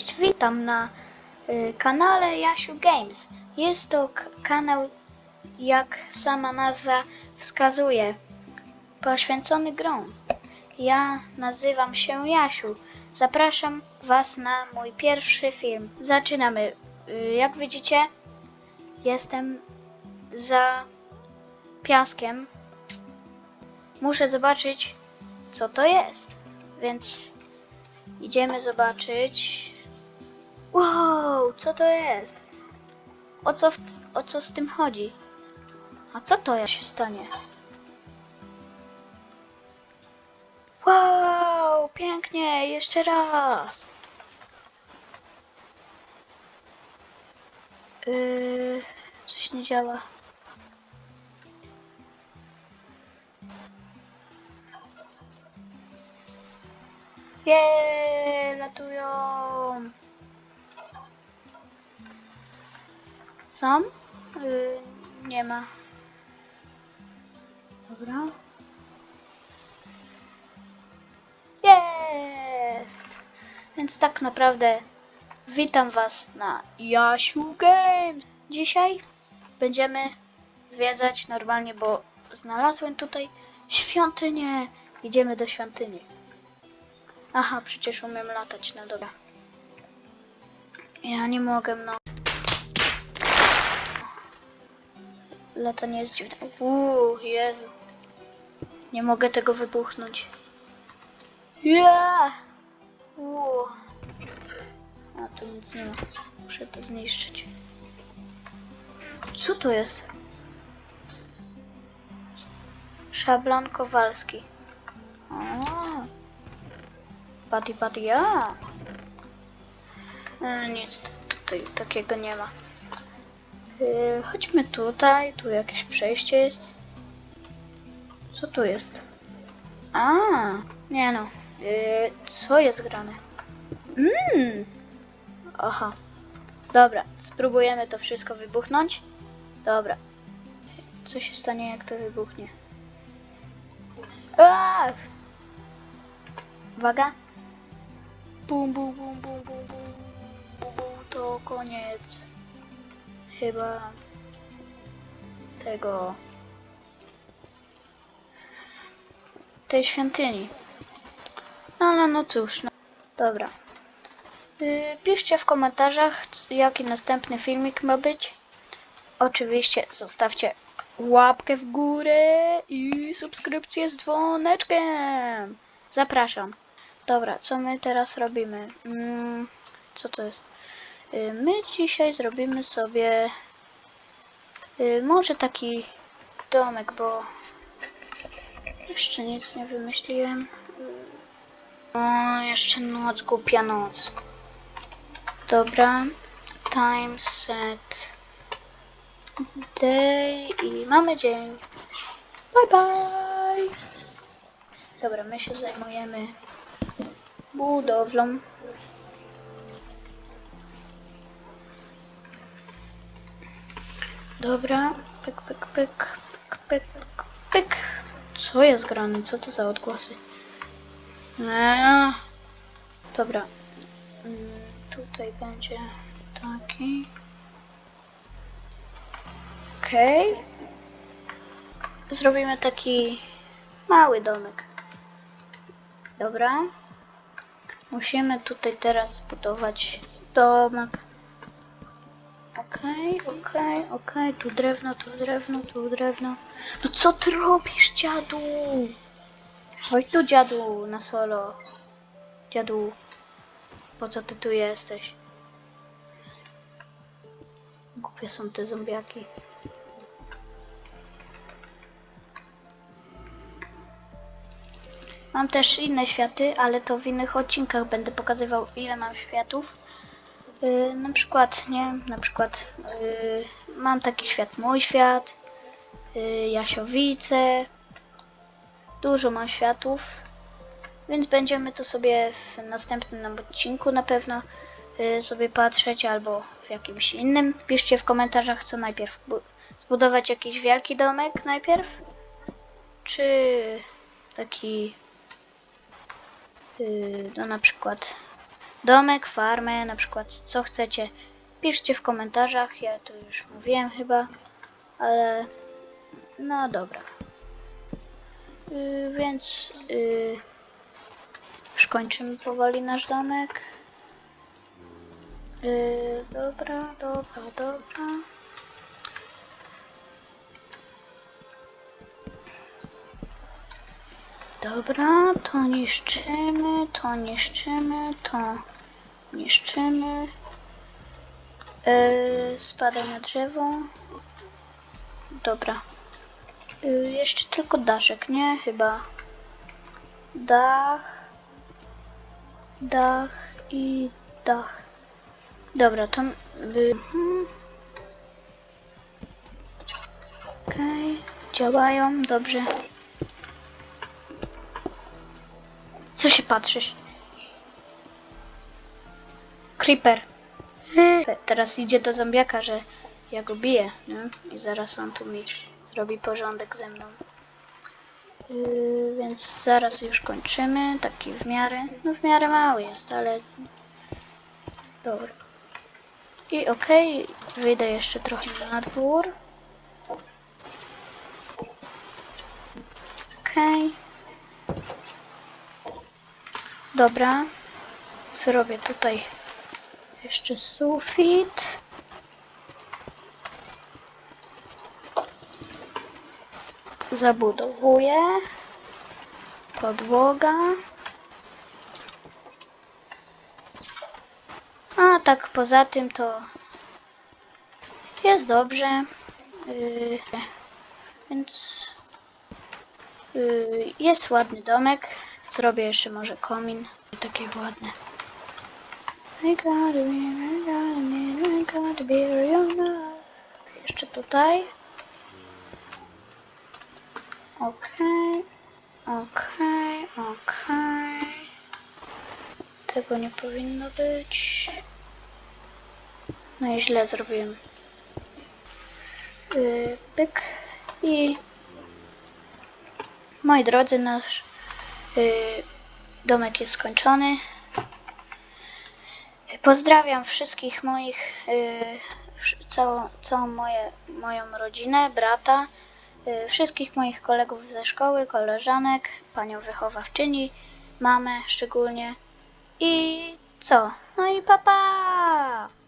Cześć, witam na y, kanale Jasiu Games. Jest to kanał, jak sama nazwa wskazuje, poświęcony grom. Ja nazywam się Jasiu. Zapraszam Was na mój pierwszy film. Zaczynamy. Y, jak widzicie, jestem za piaskiem. Muszę zobaczyć, co to jest. Więc Idziemy zobaczyć. Wow, co to jest? O co, o co z tym chodzi? A co to się stanie? Wow, pięknie, jeszcze raz. Yy, coś nie działa. Jeee, latują. Są? Yy, nie ma. Dobra. Jest! Więc tak naprawdę witam Was na Jasiu Games. Dzisiaj będziemy zwiedzać normalnie, bo znalazłem tutaj świątynię. Idziemy do świątyni. Aha, przecież umiem latać, no dobra. Ja nie mogę, no. Latanie jest dziwne. Uuu, Jezu. Nie mogę tego wybuchnąć. Uuu. A, tu nic nie ma. Muszę to zniszczyć. Co to jest? Szablon Kowalski. Buddy, buddy, ja. E, nic tutaj takiego nie ma. E, chodźmy tutaj, tu jakieś przejście jest. Co tu jest? A, nie no. E, co jest grane? Mmm. Aha. Dobra, spróbujemy to wszystko wybuchnąć. Dobra. Co się stanie, jak to wybuchnie? Ach! Uwaga. Bum, bum, bum, bum, bum, bum, bum, bum, to koniec. Chyba tego. tej świątyni. Ale no cóż, no. Dobra. Yy, piszcie w komentarzach, jaki następny filmik ma być. Oczywiście zostawcie łapkę w górę i subskrypcję z dzwoneczkiem. Zapraszam. Dobra, co my teraz robimy? Mm, co to jest? Y, My dzisiaj zrobimy sobie y, może taki domek, bo jeszcze nic nie wymyśliłem. O, jeszcze noc, głupia noc. Dobra, time set day i mamy dzień. Bye bye! Dobra, my się zajmujemy budowlą. Dobra, pyk, pyk, pyk, pyk, pyk, pyk. Co jest grane? Co to za odgłosy? Eee. Dobra. Mm, Tutaj będzie taki. Okej. Zrobimy taki mały domek. Dobra. Musimy tutaj teraz zbudować domek. Okej, okej, okej. Tu drewno, tu drewno, tu drewno. No co ty robisz, dziadu? Chodź tu, dziadu, na solo. Dziadu. Po co ty tu jesteś? Głupie są te zombiaki. Mam też inne światy, ale to w innych odcinkach będę pokazywał ile mam światów. Yy, na przykład, nie, na przykład yy, mam taki świat mój świat, yy, Jasiowice, dużo mam światów, więc będziemy to sobie w następnym odcinku na pewno yy, sobie patrzeć albo w jakimś innym. Piszcie w komentarzach co najpierw, bu- zbudować jakiś wielki domek najpierw, czy taki, yy, no na przykład domek, farmę, na przykład co chcecie, piszcie w komentarzach. Ja to już mówiłem chyba, ale no dobra. Yy, więc yy, już kończymy powoli nasz domek. Yy, dobra, dobra, dobra. Dobra, to niszczymy, to niszczymy, to niszczymy. Yy, na drzewo. Dobra. Yy, jeszcze tylko daszek, nie? Chyba. Dach. Dach i dach. Dobra, to... Yy, hmm. Okej, działają, dobrze. Co się patrzysz? Creeper. Teraz idzie do zombiaka, że ja go biję, nie? I zaraz on tu mi zrobi porządek ze mną. Yy, więc zaraz już kończymy. Taki w miarę, no w miarę mały jest, ale dobra. I okej, wyjdę jeszcze trochę na dwór. Okej. Dobra. Zrobię tutaj jeszcze sufit. Zabudowuję. Podłoga. A tak poza tym to jest dobrze. Yy, więc yy, jest ładny domek. Zrobię jeszcze może komin. Takie ładne. Jeszcze tutaj. Okej, okej, okej. Tego nie powinno być. No i źle zrobiłem. Yy, pyk i moi drodzy, nasz domek jest skończony. Pozdrawiam wszystkich moich, wsz- całą, całą moje, moją rodzinę, brata, yy, wszystkich moich kolegów ze szkoły, koleżanek, panią wychowawczyni, mamę szczególnie. I co? No i papa! Pa!